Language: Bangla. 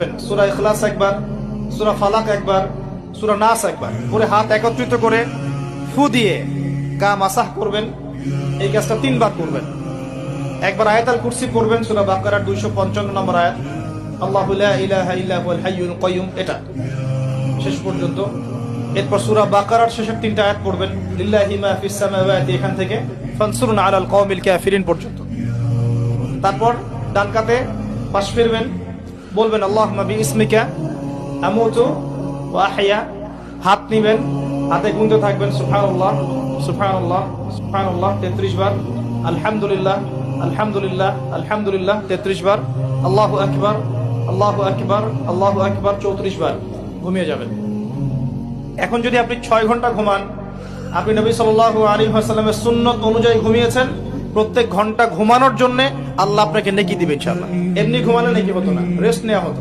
সুরা ইখলাস একবার, সুরা ফালাক একবার, সুরা নাস একবার। করে হাত একত্রিত করে ফু দিয়ে গা মাসাহ করবেন, এই কাজটা তিনবার করবেন। একবার আয়াতাল কুরসি পড়বেন, সুরা বাকারার দুইশো পঞ্চান্ন নম্বর আয়াত। আল্লাহ ইলাহা কাইয়ুম এটা। শেষ পর্যন্ত। এরপর সুরা বাকারার শেষের তিনটা আয়াত সামাওয়াতি, এখান থেকে ফানসুরুন আলাল কওমিল কাফিরিন পর্যন্ত। তারপর ডান পাশ ফিরবেন। বলবেন আল্লাহ নবী ইসমিকা আমুতু ওয়াহিয়া হাত নিবেন, হাতে গুনতে থাকবেন, সুবহানাল্লাহ সুবহানাল্লাহ সুবহানাল্লাহ 33 বার। আলহামদুলিল্লাহ আলহামদুলিল্লাহ আলহামদুলিল্লাহ 33 বার। আল্লাহ আকবার আল্লাহ আকবার আল্লাহ আকবার 34 বার। ঘুমিয়ে যাবেন। এখন যদি আপনি ছয় ঘণ্টা ঘুমান, আপনি নবী সাল্লাহ আলী হাসালামের সুন্নত অনুযায়ী ঘুমিয়েছেন প্রত্যেক ঘণ্টা ঘুমানোর জন্য আল্লাহ আপনাকে নেকি দিবে ইনশাল্লাহ এমনি ঘুমালে নেকি হতো না? রেস্ট নেওয়া হতো।